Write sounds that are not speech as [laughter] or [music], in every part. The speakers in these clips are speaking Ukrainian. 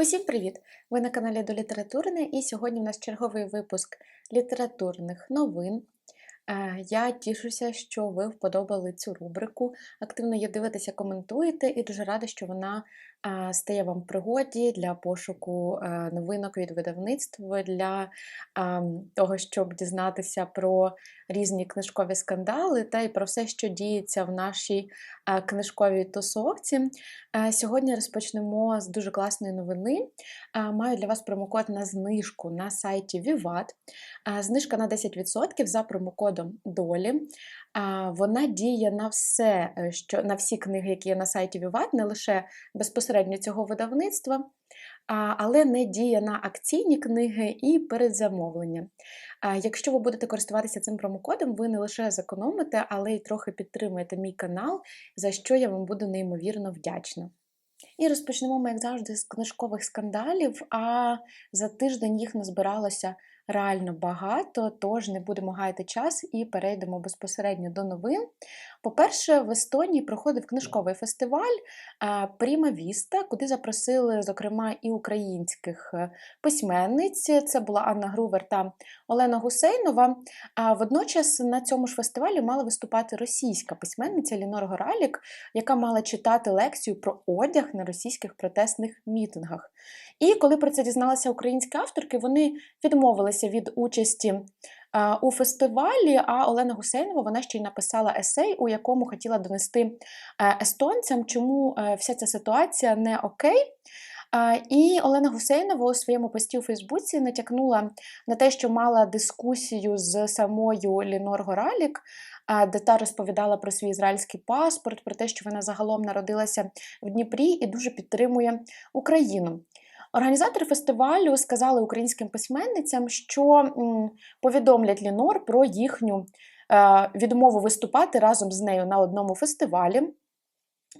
Усім привіт! Ви на каналі до Літературне, і сьогодні у нас черговий випуск літературних новин. Е, Я тішуся, що ви вподобали цю рубрику. Активно її дивитеся, коментуєте, і дуже рада, що вона стає вам в пригоді для пошуку е, новинок від видавництв, для того, щоб дізнатися про різні книжкові скандали та й про все, що діється в нашій е, книжковій тусовці. Е, Сьогодні розпочнемо з дуже класної новини. Маю для вас промокод на знижку на сайті Vivat. Знижка на 10% за промокодом Долі. Вона діє на все, е, що на всі книги, які є на сайті Vivat, не лише безпосередньо цього видавництва, але не діє на акційні книги і передзамовлення. Якщо ви будете користуватися цим промокодом, ви не лише зекономите, але й трохи підтримуєте мій канал, за що я вам буду неймовірно вдячна. І розпочнемо ми, як завжди, з книжкових скандалів, а за тиждень їх назбиралося реально багато, тож не будемо гаяти час і перейдемо безпосередньо до новин. По-перше, в Естонії проходив книжковий фестиваль Пріма Віста, куди запросили, зокрема, і українських е, письменниць. Це була Анна Грувер та Олена Гусейнова. А водночас на цьому ж фестивалі мала виступати російська письменниця Лінор Горалік, яка мала читати лекцію про одяг на російських протестних мітингах. І коли про це дізналися українські авторки, вони відмовилися від участі у фестивалі. А Олена Гусейнова вона ще й написала есей, у якому хотіла донести естонцям, чому вся ця ситуація не окей. І Олена Гусейнова у своєму пості у Фейсбуці натякнула на те, що мала дискусію з самою Лінор Горалік, де та розповідала про свій ізраїльський паспорт, про те, що вона загалом народилася в Дніпрі і дуже підтримує Україну. Організатори фестивалю сказали українським письменницям, що повідомлять Лінор про їхню відмову виступати разом з нею на одному фестивалі.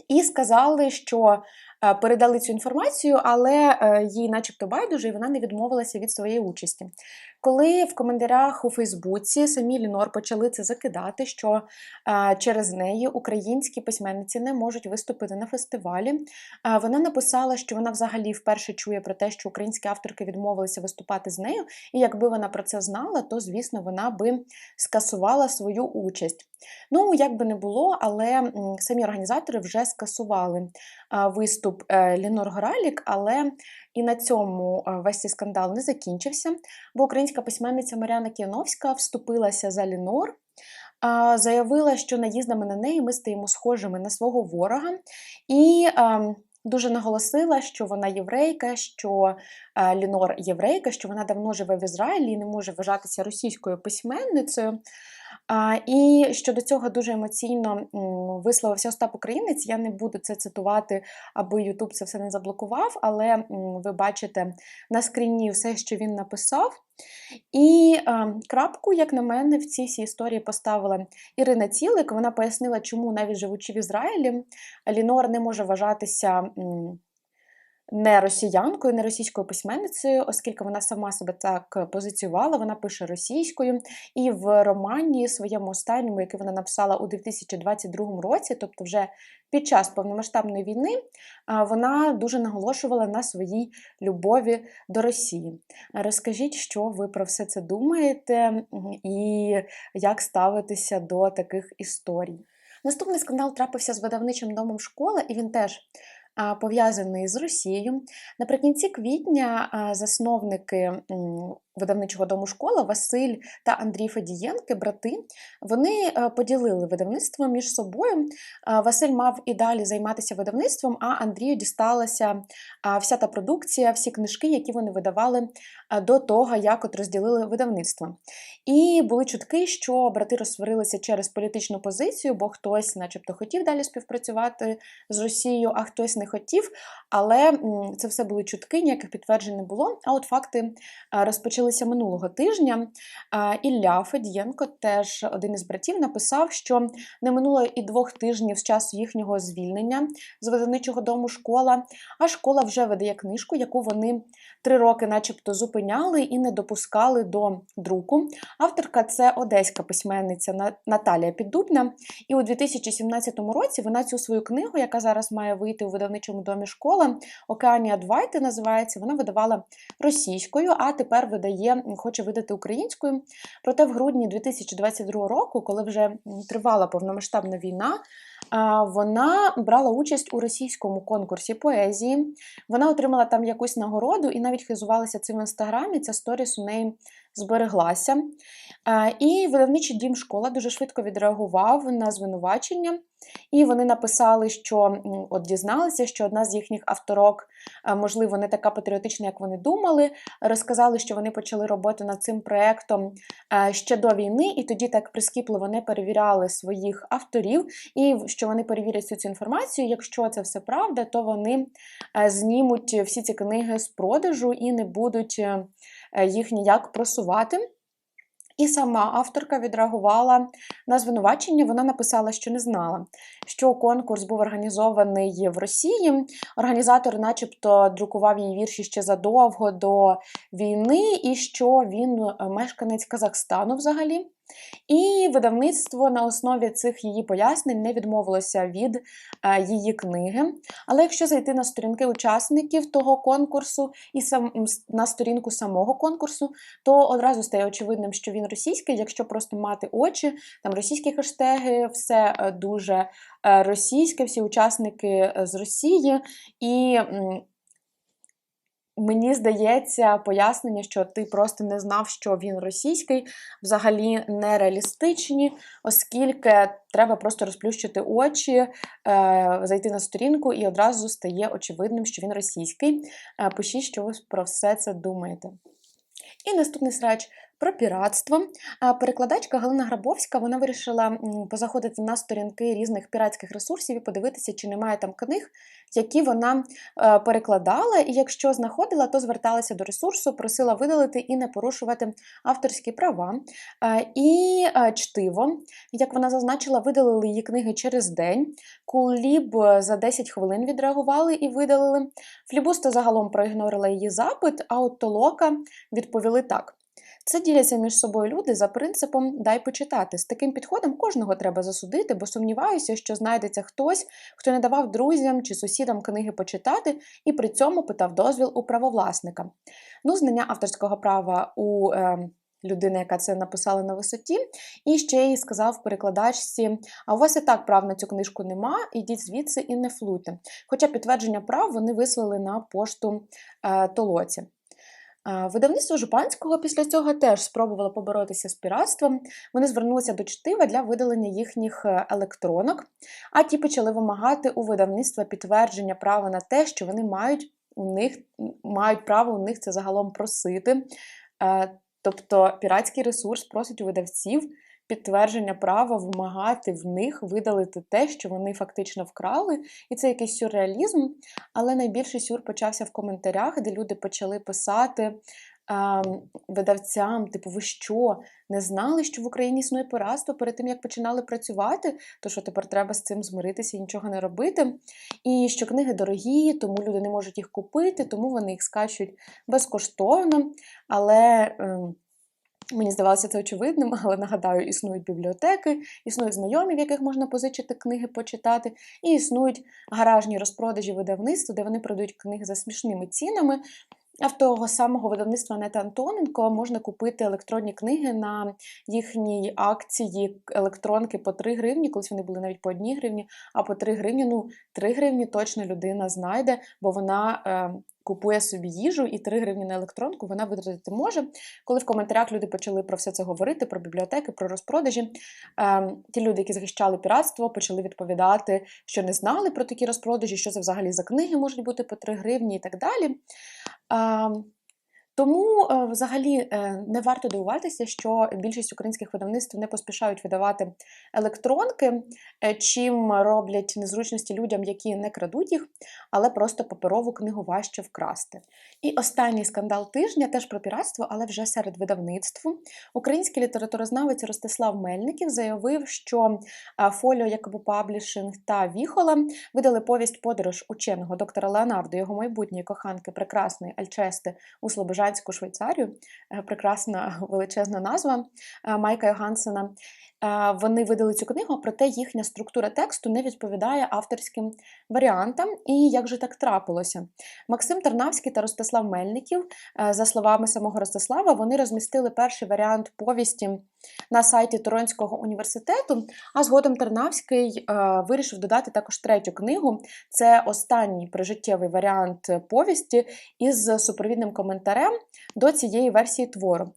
І сказали, що передали цю інформацію, але їй, начебто, байдуже, і вона не відмовилася від своєї участі. Коли в коментарях у Фейсбуці самі Лінор почали це закидати, що через неї українські письменниці не можуть виступити на фестивалі, вона написала, що вона взагалі вперше чує про те, що українські авторки відмовилися виступати з нею, і якби вона про це знала, то звісно вона би скасувала свою участь. Ну, як би не було, але самі організатори вже скасували виступ е, Лінор Горалік, але і на цьому весь цей скандал не закінчився, бо українська письменниця Мар'яна Кіановська вступилася за Лінор. Заявила, що наїздами на неї ми стаємо схожими на свого ворога, і дуже наголосила, що вона єврейка, що Лінор єврейка, що вона давно живе в Ізраїлі і не може вважатися російською письменницею. І щодо цього дуже емоційно висловився Остап Українець. Я не буду це цитувати, аби Ютуб це все не заблокував, але ви бачите на скріні все, що він написав. І крапку, як на мене, в цій всій історії поставила Ірина Цілик. Вона пояснила, чому навіть живучи в Ізраїлі, Лінор не може вважатися не росіянкою, не російською письменницею, оскільки вона сама себе так позиціювала, вона пише російською. І в романі своєму останньому, який вона написала у 2022 році, тобто вже під час повномасштабної війни, вона дуже наголошувала на своїй любові до Росії. Розкажіть, що ви про все це думаєте, і як ставитися до таких історій. Наступний скандал трапився з видавничим домом школа, і він теж пов'язаний з Росією. Наприкінці квітня засновники видавничого дому школа Василь та Андрій Федієнки, брати, вони поділили видавництво між собою. Василь мав і далі займатися видавництвом, а Андрію дісталася вся та продукція, всі книжки, які вони видавали до того, як от розділили видавництво. І були чутки, що брати розсварилися через політичну позицію, бо хтось, начебто, хотів далі співпрацювати з Росією, а хтось не хотів. Але це все були чутки, ніяких підтверджень не було. А от факти розпочали закінчилися минулого тижня. Ілля Федієнко, теж один із братів, написав, що не минуло і двох тижнів з часу їхнього звільнення з видавничого дому школа, а школа вже видає книжку, яку вони три роки, начебто, зупиняли і не допускали до друку. Авторка це одеська письменниця Наталія Піддубна. І у 2017 році вона цю свою книгу, яка зараз має вийти у видавничому домі школа, Океанія Двайти називається, вона видавала російською, а тепер видає, хоче видати українською. Проте в грудні 2022 року, коли вже тривала повномасштабна війна, вона брала участь у російському конкурсі поезії. Вона отримала там якусь нагороду і навіть хизувалася цим в інстаграмі. Ця сторіс у неї збереглася. І видавничий дім школа дуже швидко відреагував на звинувачення. І вони написали, що от дізналися, що одна з їхніх авторок, можливо, не така патріотична, як вони думали. Розказали, що вони почали роботу над цим проектом ще до війни, і тоді так прискіпливо не перевіряли своїх авторів, і що вони перевірять всю цю інформацію. Якщо це все правда, то вони знімуть всі ці книги з продажу і не будуть е, їх ніяк просувати. І сама авторка відреагувала на звинувачення. Вона написала, що не знала, що конкурс був організований в Росії. Організатор, начебто, друкував її вірші ще задовго до війни, і що він е, мешканець Казахстану взагалі. І видавництво на основі цих її пояснень не відмовилося від е, її книги. Але якщо зайти на сторінки учасників того конкурсу і сам на сторінку самого конкурсу, то одразу стає очевидним, що він російський, якщо просто мати очі, там російські хештеги, все е, дуже е, російське, всі учасники з Росії. І мені здається, пояснення, що ти просто не знав, що він російський, взагалі нереалістичні, оскільки треба просто розплющити очі, е, зайти на сторінку і одразу стає очевидним, що він російський. Е, Пишіть, що ви про все це думаєте. І наступний срач про піратство. Перекладачка Галина Грабовська вона вирішила позаходити на сторінки різних піратських ресурсів і подивитися, чи немає там книг, які вона е, перекладала. І якщо знаходила, то зверталася до ресурсу, просила видалити і не порушувати авторські права. Е, І е, чтиво, як вона зазначила, видалили її книги через день. Куліб за 10 хвилин відреагували і видалили. Флібуста загалом проігнорила її запит, а от Толока відповіли так. Це діляться між собою люди за принципом дай почитати. З таким підходом кожного треба засудити, бо сумніваюся, що знайдеться хтось, хто не давав друзям чи сусідам книги почитати і при цьому питав дозвіл у правовласника. Ну, знання авторського права у е, людини, яка це написала на висоті, і ще й сказав перекладачці: а у вас і так прав на цю книжку нема, ідіть звідси і не флуйте. Хоча підтвердження прав вони вислали на пошту е, толоці. Видавництво Жупанського після цього теж спробувало поборотися з піратством. Вони звернулися до чтива для видалення їхніх е, електронок, а ті почали вимагати у видавництва підтвердження права на те, що вони мають у них мають право у них це загалом просити. Е, Тобто піратський ресурс просить у видавців підтвердження права вимагати в них видалити те, що вони фактично вкрали, і це якийсь сюрреалізм. Але найбільший сюр почався в коментарях, де люди почали писати е, видавцям: типу, ви що, не знали, що в Україні існує пиратство перед тим, як починали працювати, то що тепер треба з цим змиритися і нічого не робити. І що книги дорогі, тому люди не можуть їх купити, тому вони їх скачують безкоштовно. Але. Мені здавалося це очевидним, але нагадаю, існують бібліотеки, існують знайомі, в яких можна позичити книги, почитати, і існують гаражні розпродажі видавництв, де вони продають книги за смішними цінами. А в того самого видавництва Нета Антоненко можна купити електронні книги на їхній акції електронки по 3 гривні, колись вони були навіть по 1 гривні, а по 3 гривні, ну 3 гривні точно людина знайде, бо вона е, купує собі їжу і 3 гривні на електронку вона витратити може. Коли в коментарях люди почали про все це говорити, про бібліотеки, про розпродажі, Ем, ті люди, які захищали піратство, почали відповідати, що не знали про такі розпродажі, що це взагалі за книги можуть бути по 3 гривні і так далі. Е, Тому, е, взагалі, е, не варто дивуватися, що більшість українських видавництв не поспішають видавати електронки, е, чим роблять незручності людям, які не крадуть їх, але просто паперову книгу важче вкрасти. І останній скандал тижня теж про піратство, але вже серед видавництв. Український літературознавець Ростислав Мельників заявив, що фоліо Якобу Паблішинг та Віхола видали повість подорож ученого доктора Леонардо, його майбутньої коханки, прекрасної Альчести у Слобожанську Швейцарію. Е, прекрасна [laughs] величезна назва е, Майка Йогансена. Е, вони видали цю книгу, проте їхня структура тексту не відповідає авторським варіантам. І як же так трапилося? Максим Тарнавський та Ростислав Мельників, за словами самого Ростислава, вони розмістили перший варіант повісті на сайті Торонського університету. А згодом Тарнавський вирішив додати також третю книгу. Це останній прижиттєвий варіант повісті із супровідним коментарем до цієї версії твору.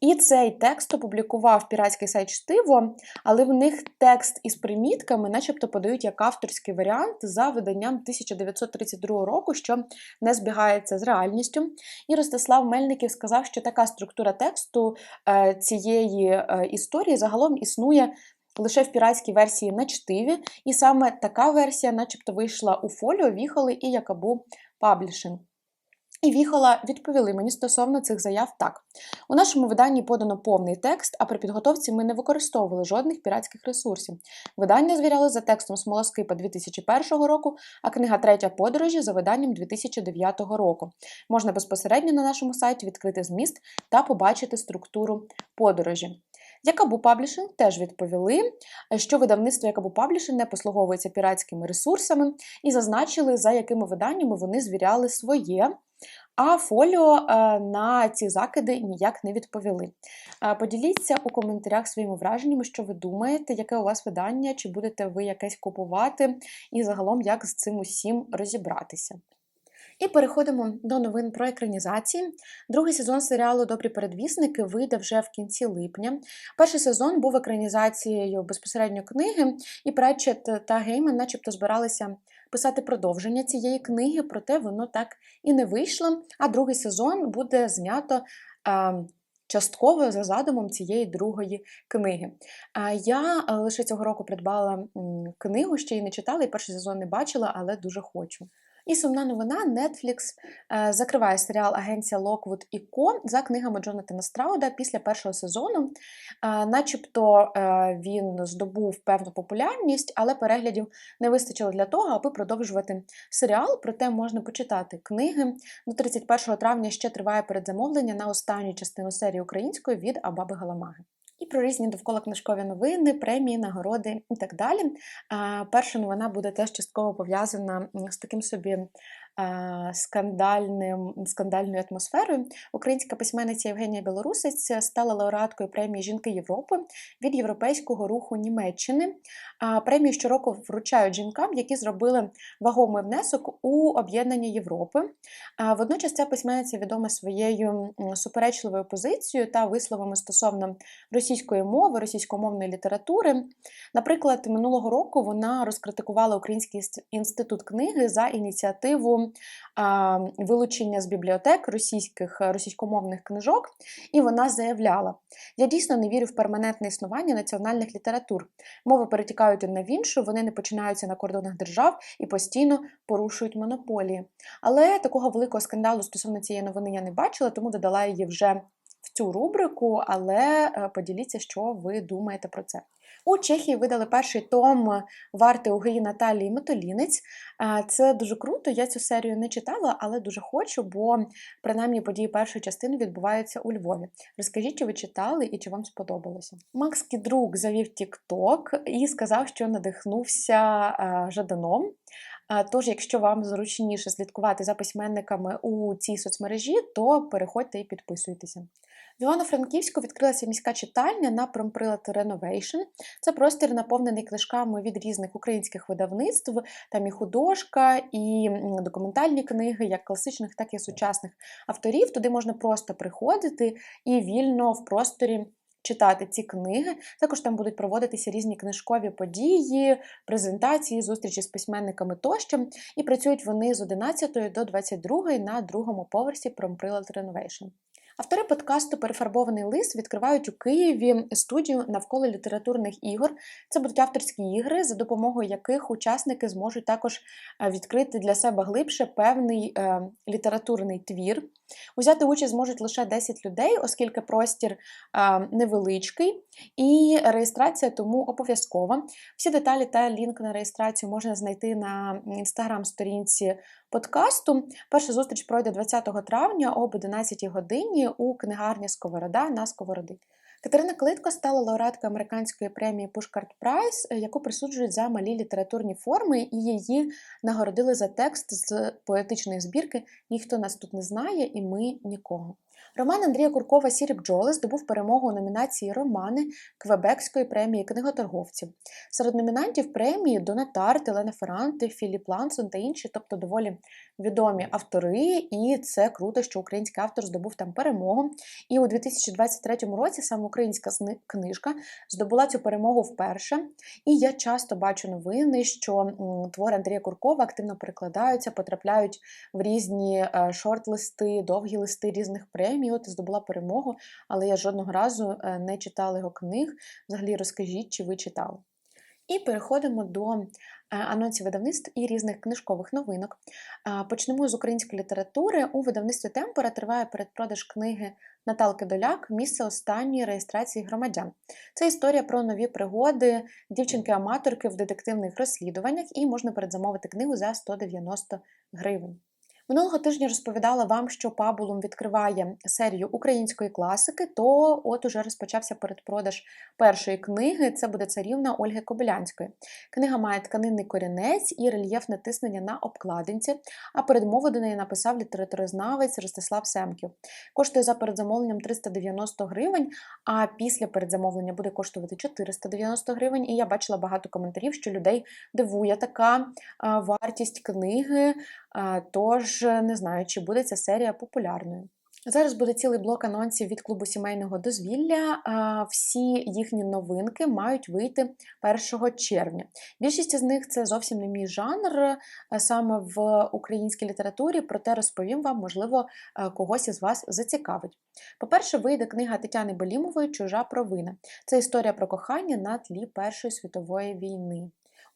І цей текст опублікував піратський сайт Штиво, але в них текст із примітками, начебто, подають як авторський варіант за виданням 1932 року, що не збігається з реальністю. І Ростислав Мельників сказав, що така структура тексту е, цієї е, історії загалом існує. Лише в піратській версії на чтиві, і саме така версія, начебто, вийшла у фоліо, віхоли і Якабу Паблішинг. І Віхола відповіли мені стосовно цих заяв так. У нашому виданні подано повний текст, а при підготовці ми не використовували жодних піратських ресурсів. Видання звіряли за текстом Смолоскипа 2001 року, а книга Третя подорожі за виданням 2009 року. Можна безпосередньо на нашому сайті відкрити зміст та побачити структуру подорожі. Якабу Паблішинг теж відповіли, що видавництво Якабу Паблішинг не послуговується піратськими ресурсами і зазначили, за якими виданнями вони звіряли своє. А фоліо е, на ці закиди ніяк не відповіли. Е, поділіться у коментарях своїми враженнями, що ви думаєте, яке у вас видання, чи будете ви якесь купувати, і загалом як з цим усім розібратися. І переходимо до новин про екранізації. Другий сезон серіалу Добрі передвісники вийде вже в кінці липня. Перший сезон був екранізацією безпосередньо книги, і Претчет та Гейман начебто збиралися писати продовження цієї книги, проте воно так і не вийшло. А другий сезон буде знято. Частково за задумом цієї другої книги. Я лише цього року придбала книгу, ще й не читала, і перший сезон не бачила, але дуже хочу. І сумна новина: Netflix е, закриває серіал Агенція Локвуд і Ко за книгами Джонатана Страуда після першого сезону. Е, начебто е, він здобув певну популярність, але переглядів не вистачило для того, аби продовжувати серіал. Проте можна почитати книги. До 31 травня ще триває передзамовлення на останню частину серії української від Абаби Галамаги і про різні довкола книжкові новини, премії, нагороди і так далі. Перша новина буде теж частково пов'язана з таким собі скандальним, скандальною атмосферою. Українська письменниця Євгенія Білорусець стала лауреаткою премії Жінки Європи від Європейського руху Німеччини. Премію щороку вручають жінкам, які зробили вагомий внесок у об'єднання Європи. Водночас ця письменниця відома своєю суперечливою позицією та висловами стосовно російської мови, російськомовної літератури. Наприклад, минулого року вона розкритикувала Український інститут книги за ініціативу вилучення з бібліотек російських російськомовних книжок, і вона заявляла: я дійсно не вірю в перманентне існування національних літератур. Мови перетікають одна в іншу, вони не починаються на кордонах держав і постійно порушують монополії. Але такого великого скандалу стосовно цієї новини я не бачила, тому додала її вже в цю рубрику, але е, поділіться, що ви думаєте про це. У Чехії видали перший том варти Угиї Наталії Метолінець. Це дуже круто. Я цю серію не читала, але дуже хочу, бо принаймні події першої частини відбуваються у Львові. Розкажіть, чи ви читали і чи вам сподобалося? Макс Кідрук завів TikTok і сказав, що надихнувся Жаданом. Тож, якщо вам зручніше слідкувати за письменниками у цій соцмережі, то переходьте і підписуйтеся. В Івано-Франківську відкрилася міська читальня на промприлад Renovation. Це простір, наповнений книжками від різних українських видавництв, там і художка, і документальні книги, як класичних, так і сучасних авторів. Туди можна просто приходити і вільно в просторі. Читати ці книги, також там будуть проводитися різні книжкові події, презентації, зустрічі з письменниками тощо. І працюють вони з 11 до 22 на другому поверсі Промприлад Renovation. Автори подкасту Перефарбований лист відкривають у Києві студію навколо літературних ігор. Це будуть авторські ігри, за допомогою яких учасники зможуть також е, відкрити для себе глибше певний е, літературний твір. Узяти участь зможуть лише 10 людей, оскільки простір е, невеличкий, і реєстрація тому обов'язкова. Всі деталі та лінк на реєстрацію можна знайти на інстаграм-сторінці подкасту. Перша зустріч пройде 20 травня об 11 годині у книгарні Сковорода на Сковороди. Катерина Клитко стала лауреаткою американської премії Пушкарт Прайс, яку присуджують за малі літературні форми, і її нагородили за текст з поетичної збірки Ніхто нас тут не знає, і ми нікого. Роман Андрія Куркова Сірі бджоли здобув перемогу у номінації Романи Квебекської премії книготорговців. Серед номінантів премії Донатар, Телена Ферранти, Філіп Лансон та інші, тобто доволі відомі автори, і це круто, що український автор здобув там перемогу. І у 2023 році саме українська книжка здобула цю перемогу вперше. І я часто бачу новини, що твори Андрія Куркова активно перекладаються, потрапляють в різні е, шорт-листи, довгі листи різних премій. От здобула перемогу, але я жодного разу е, не читала його книг. Взагалі розкажіть, чи ви читали. І переходимо до е, анонсів видавництв і різних книжкових новинок. Почнемо з української літератури. У видавництві Темпора триває передпродаж книги Наталки Доляк Місце останньої реєстрації громадян. Це історія про нові пригоди дівчинки-аматорки в детективних розслідуваннях, і можна передзамовити книгу за 190 гривень. Минулого тижня розповідала вам, що Пабулум відкриває серію української класики, то от уже розпочався передпродаж першої книги. Це буде царівна Ольги Кобилянської. Книга має тканинний корінець і рельєфне тиснення на обкладинці, а передмову до неї написав літературознавець Ростислав Семків. Коштує за передзамовленням 390 гривень, а після передзамовлення буде коштувати 490 гривень. І я бачила багато коментарів, що людей дивує така вартість книги. Тож не знаю, чи буде ця серія популярною. Зараз буде цілий блок анонсів від клубу сімейного дозвілля. Всі їхні новинки мають вийти 1 червня. Більшість з них це зовсім не мій жанр саме в українській літературі, проте розповім вам, можливо, когось із вас зацікавить. По-перше, вийде книга Тетяни Белімової Чужа провина. Це історія про кохання на тлі Першої світової війни.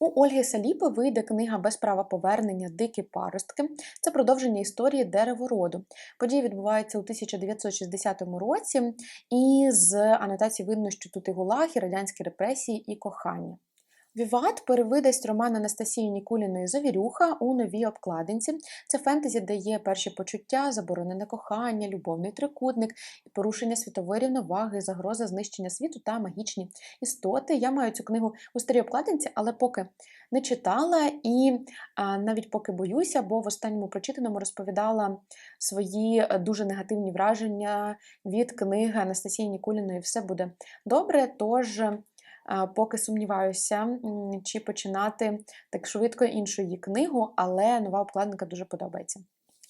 У Ольги Саліпи вийде книга без права повернення Дикі паростки. Це продовження історії деревороду. Події відбуваються у 1960 році, і з анотації видно, що тут і гулаги, радянські репресії і кохання. Віват перевидасть роман Анастасії Нікуліної Завірюха у новій обкладинці. Це фентезі, де є перші почуття, заборонене кохання, любовний трикутник порушення світової рівноваги, загроза знищення світу та магічні істоти. Я маю цю книгу у старій обкладинці, але поки не читала і а, навіть поки боюся, бо в останньому прочитаному розповідала свої е, дуже негативні враження від книги Анастасії Нікуліної Все буде добре. Тож поки сумніваюся, чи починати так швидко іншу її книгу, але нова обкладинка дуже подобається.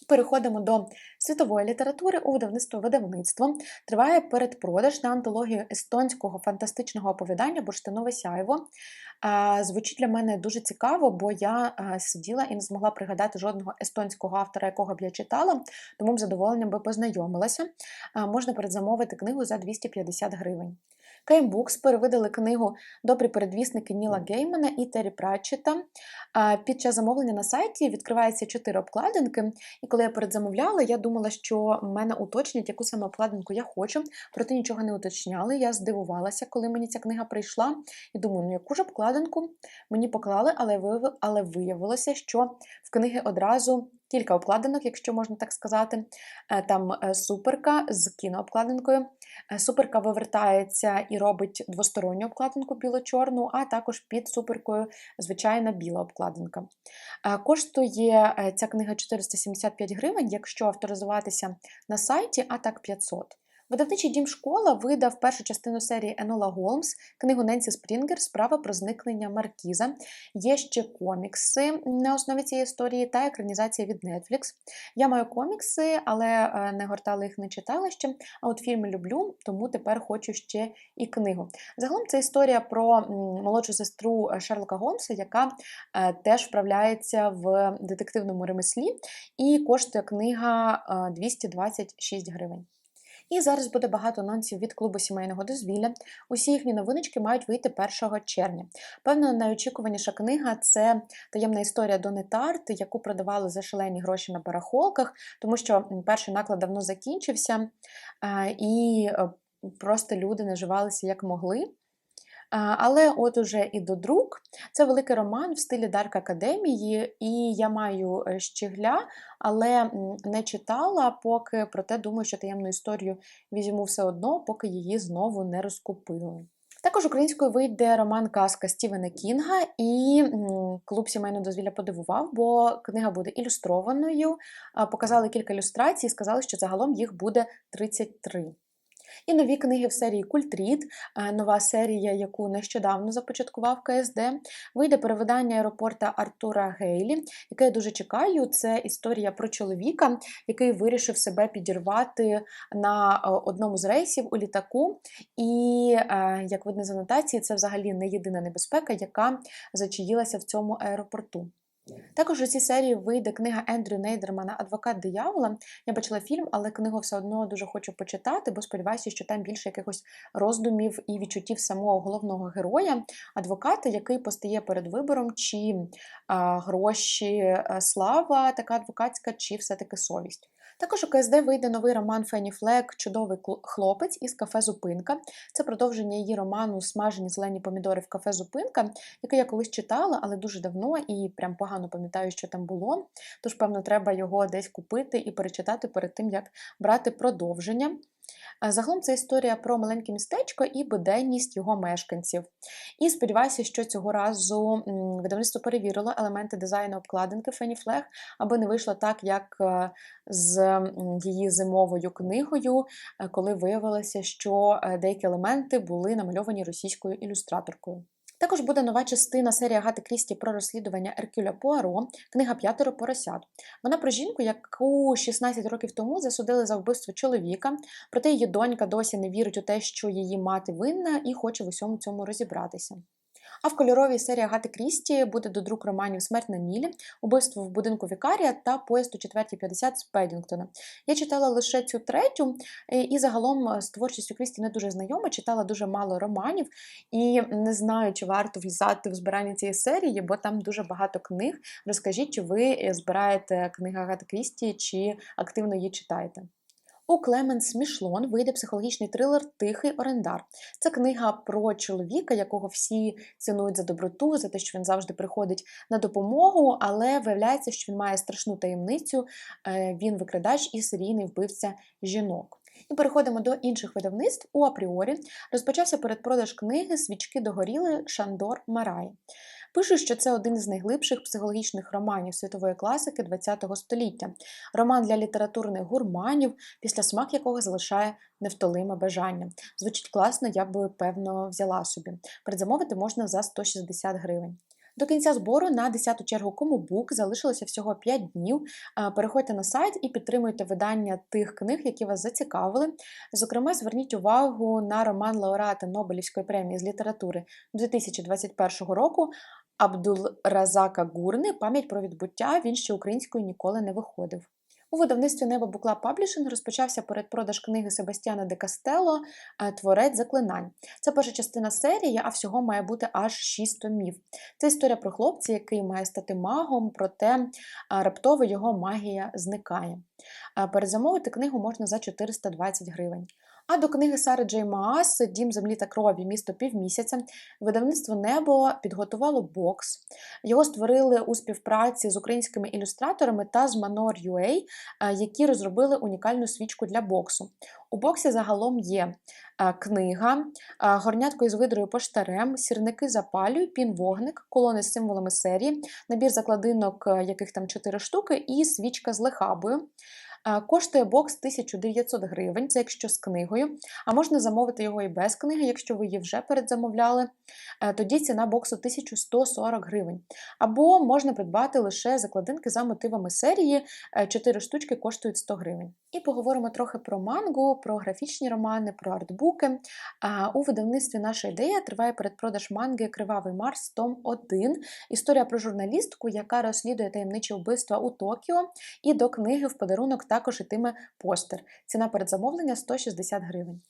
Переходимо до світової літератури у видавництво видавництво. Триває передпродаж на антологію естонського фантастичного оповідання Бурштинове сяйво. Звучить для мене дуже цікаво, бо я сиділа і не змогла пригадати жодного естонського автора, якого б я читала, тому б задоволенням би познайомилася. Можна передзамовити книгу за 250 гривень. Кеймбукс перевидали книгу Добрі передвісники Ніла Геймана і Террі Пратчета. Під час замовлення на сайті відкривається чотири обкладинки. І коли я передзамовляла, я думала, що мене уточнять, яку саме обкладинку я хочу, проте нічого не уточняли. Я здивувалася, коли мені ця книга прийшла. І думаю, ну яку ж обкладинку мені поклали, але виявилося, що в книги одразу кілька обкладинок, якщо можна так сказати. Е, там е, суперка з кінообкладинкою. Е, суперка вивертається і робить двосторонню обкладинку біло-чорну, а також під суперкою звичайна біла обкладинка. Коштує ця книга 475 гривень, якщо авторизуватися на сайті, а так 500. Видавничий дім школа видав першу частину серії Енола Голмс, книгу Ненсі Спрінгер Справа про зникнення Маркіза. Є ще комікси на основі цієї історії та екранізація від Netflix. Я маю комікси, але е, не гортала їх, не читала ще. А от фільми люблю, тому тепер хочу ще і книгу. Загалом це історія про молодшу сестру Шерлока Голмса, яка е, теж вправляється в детективному ремеслі, і коштує книга 226 е, гривень. І зараз буде багато анонсів від клубу сімейного дозвілля. Усі їхні новиночки мають вийти 1 червня. Певно, найочікуваніша книга це таємна історія Дони Тарт, яку продавали за шалені гроші на барахолках, тому що перший наклад давно закінчився, і е, просто люди наживалися як могли. Але от уже і до друк. Це великий роман в стилі Дарк Академії, і я маю е, щегля, але не читала, поки проте думаю, що таємну історію візьму все одно, поки її знову не розкупили. Також українською вийде роман Казка Стівена Кінга, і клуб сімейного дозвілля подивував, бо книга буде ілюстрованою. Показали кілька ілюстрацій і сказали, що загалом їх буде 33. І нові книги в серії Культрід, е, нова серія, яку нещодавно започаткував КСД, вийде перевидання аеропорта Артура Гейлі, яке я дуже чекаю. Це історія про чоловіка, який вирішив себе підірвати на е, одному з рейсів у літаку. І, е, як видно з анотації, це взагалі не єдина небезпека, яка зачаїлася в цьому аеропорту. Також у цій серії вийде книга Ендрю Нейдермана Адвокат диявола. Я бачила фільм, але книгу все одно дуже хочу почитати, бо сподіваюся, що там більше якихось роздумів і відчуттів самого головного героя, адвоката, який постає перед вибором, чи а, гроші, слава, така адвокатська, чи все-таки совість. Також у КСД вийде новий роман Фені Флек Чудовий хлопець із кафе Зупинка. Це продовження її роману Смажені зелені помідори в кафе Зупинка, який я колись читала, але дуже давно і прям погано пам'ятаю, що там було. Тож, певно, треба його десь купити і перечитати перед тим, як брати продовження. Загалом це історія про маленьке містечко і буденність його мешканців. І сподіваюся, що цього разу видавництво перевірило елементи дизайну обкладинки Фені Флег, аби не вийшло так, як е, з її зимовою книгою, е, коли виявилося, що е, деякі елементи були намальовані російською ілюстраторкою. Також буде нова частина серії Агати Крісті про розслідування Еркюля Пуаро, книга П'ятеро поросят. Вона про жінку, яку 16 років тому засудили за вбивство чоловіка, проте її донька досі не вірить у те, що її мати винна, і хоче в усьому цьому розібратися. А в кольоровій серії Агати Крісті буде до друк романів Смерть на Нілі, убивство в будинку Вікарія та поїзд у 4.50 з Педінгтона. Я читала лише цю третю, е, і загалом е, з творчістю Крісті не дуже знайома, читала дуже мало романів і не знаю, чи варто влізати в збирання цієї серії, бо там дуже багато книг. Розкажіть, чи ви е, збираєте книги Агати Крісті, чи активно її читаєте? У Клеменс Мішлон вийде психологічний трилер Тихий орендар. Це книга про чоловіка, якого всі цінують за доброту, за те, що він завжди приходить на допомогу, але виявляється, що він має страшну таємницю. Е, він викрадач і серійний вбивця жінок. І переходимо до інших видавництв. У Апріорі розпочався передпродаж книги Свічки догоріли Шандор Марай. Пишуть, що це один із найглибших психологічних романів світової класики ХХ століття, роман для літературних гурманів, після смак якого залишає невтолиме бажання. Звучить класно, я би певно взяла собі. Передзамовити можна за 160 гривень. До кінця збору на 10-ту чергу Комубук залишилося всього 5 днів. Переходьте на сайт і підтримуйте видання тих книг, які вас зацікавили. Зокрема, зверніть увагу на роман лауреата Нобелівської премії з літератури 2021 року Абдулразака Гурни Пам'ять про відбуття. Він ще українською ніколи не виходив. У видавництві Небо Букла Паблішинг розпочався передпродаж книги Себастьяна де Кастелло е, Творець заклинань. Це перша частина серії, а всього має бути аж шість томів. Це історія про хлопця, який має стати магом, проте е, раптово його магія зникає. Е, перезамовити книгу можна за 420 гривень. А до книги Сари Джей Маас Дім землі та крові, місто півмісяця, видавництво Небо підготувало бокс. Його створили у співпраці з українськими ілюстраторами та з Manor.ua, е, які розробили унікальну свічку для боксу. У боксі загалом є е, книга, е, горнятко із видрою поштарем, сірники запалюй, пін-вогник, колони з символами серії, набір закладинок, яких там 4 штуки, і свічка з лехабою. Коштує бокс 1900 гривень, це якщо з книгою, а можна замовити його і без книги, якщо ви її вже передзамовляли, е, тоді ціна боксу 1140 гривень. Або можна придбати лише закладинки за мотивами серії, 4 е, штучки коштують 100 гривень. І поговоримо трохи про мангу, про графічні романи, про артбуки. У видавництві наша ідея триває передпродаж манги Кривавий Марс Том 1. Історія про журналістку, яка розслідує таємничі вбивства у Токіо, і до книги в подарунок також ітиме постер. Ціна передзамовлення 160 гривень.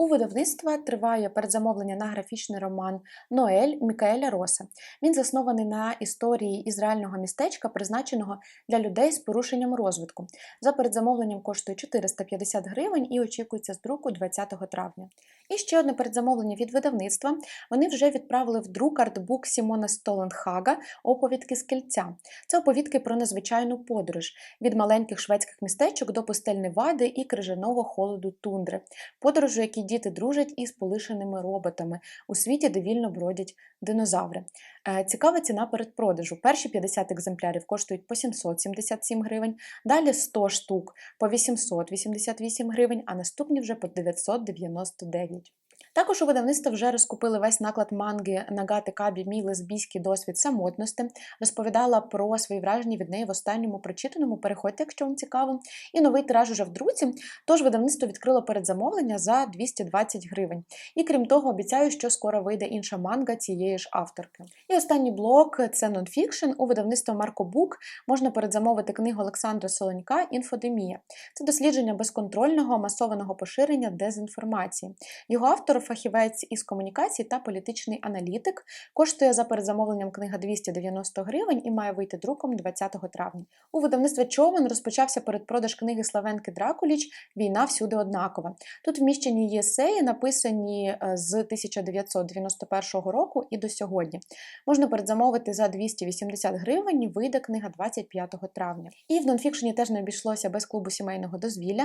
У видавництва триває передзамовлення на графічний роман Ноель Мікаеля Роса. Він заснований на історії із реального містечка, призначеного для людей з порушенням розвитку. За передзамовленням коштує 450 гривень і очікується з друку 20 травня. І ще одне передзамовлення від видавництва. Вони вже відправили в друк артбук Сімона Столенхага Оповідки з кільця. Це оповідки про незвичайну подорож від маленьких шведських містечок до пустель Невади і крижаного холоду тундри. Подорож, у якій діти дружать із полишеними роботами у світі, де вільно бродять динозаври. Е, Цікава ціна передпродажу. Перші 50 екземплярів коштують по 777 гривень, далі 100 штук по 888 гривень, а наступні вже по 999. Також у видавництва вже розкупили весь наклад манги Нагати Кабі Мій лесбійський досвід самотності. Розповідала про свої враження від неї в останньому прочитаному. Переходьте, якщо вам цікаво. І новий тираж уже в друці. Тож видавництво відкрило передзамовлення за 220 гривень. І крім того, обіцяю, що скоро вийде інша манга цієї ж авторки. І останній блок це нонфікшн. У видавництва Марко Бук можна передзамовити книгу Олександра Солонька Інфодемія. Це дослідження безконтрольного масованого поширення дезінформації. Його автор фахівець із комунікації та політичний аналітик. Коштує за передзамовленням книга 290 гривень і має вийти друком 20 травня. У видавництва Човен розпочався передпродаж книги Славенки Дракуліч Війна всюди однакова. Тут вміщені її есеї, написані е, з 1991 року і до сьогодні. Можна передзамовити за 280 гривень, вийде книга 25 травня. І в нонфікшені теж не обійшлося без клубу сімейного дозвілля.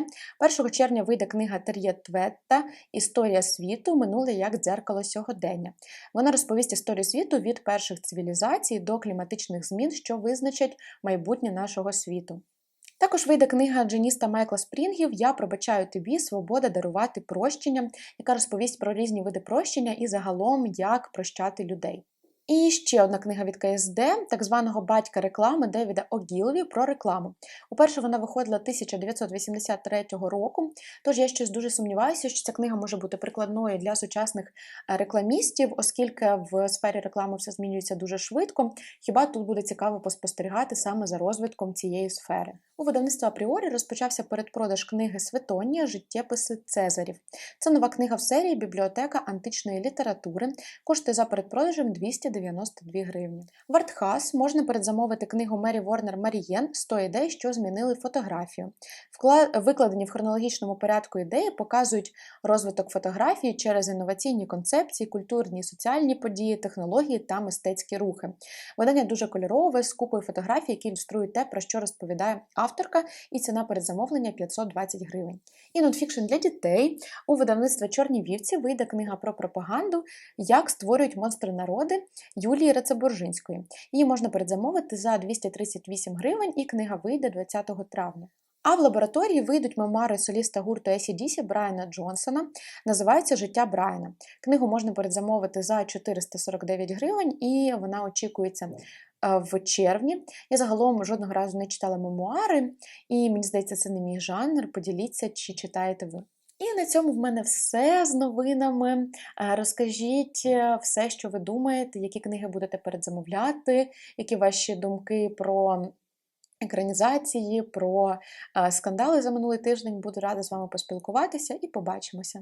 1 червня вийде книга Тер'є Тветта Історія світу минуле як дзеркало сьогодення. Вона розповість історію світу від перших цивілізацій до кліматичних змін, що визначать майбутнє нашого світу. Також вийде книга джиніста Майкла Спрінгів Я пробачаю тобі свобода дарувати прощення, яка розповість про різні види прощення і загалом як прощати людей. І ще одна книга від КСД, так званого батька реклами Девіда Огілові про рекламу. Уперше вона виходила 1983 року, тож я щось дуже сумніваюся, що ця книга може бути прикладною для сучасних е, рекламістів, оскільки в сфері реклами все змінюється дуже швидко. Хіба тут буде цікаво поспостерігати саме за розвитком цієї сфери? У видавництва Апріорі розпочався передпродаж книги Светонія Життєписи Цезарів. Це нова книга в серії Бібліотека античної літератури. Коштує за передпродажем 292 гривні. В Артхас можна передзамовити книгу Мері Ворнер Марієн «100 ідей, що змінили фотографію. Викладені в хронологічному порядку ідеї показують розвиток фотографії через інноваційні концепції, культурні і соціальні події, технології та мистецькі рухи. Видання дуже кольорове, з купою фотографій, які ілюструють те, про що розповідає авторка, і ціна передзамовлення 520 гривень. І нонфікшн для дітей у видавництва Чорні вівці вийде книга про пропаганду, як створюють монстри народи Юлії Рацеборжинської. Її можна передзамовити за 238 гривень, і книга вийде 20 травня. А в лабораторії вийдуть мемуари соліста гурту ACDC Брайана Джонсона. Називається Життя Брайана. Книгу можна передзамовити за 449 гривень, і вона очікується е, в червні. Я загалом жодного разу не читала мемуари, і мені здається, це не мій жанр. Поділіться, чи читаєте ви. І на цьому в мене все з новинами. Розкажіть е, все, що ви думаєте, які книги будете передзамовляти, які ваші думки про екранізації, про скандали за минулий тиждень. Буду рада з вами поспілкуватися і побачимося.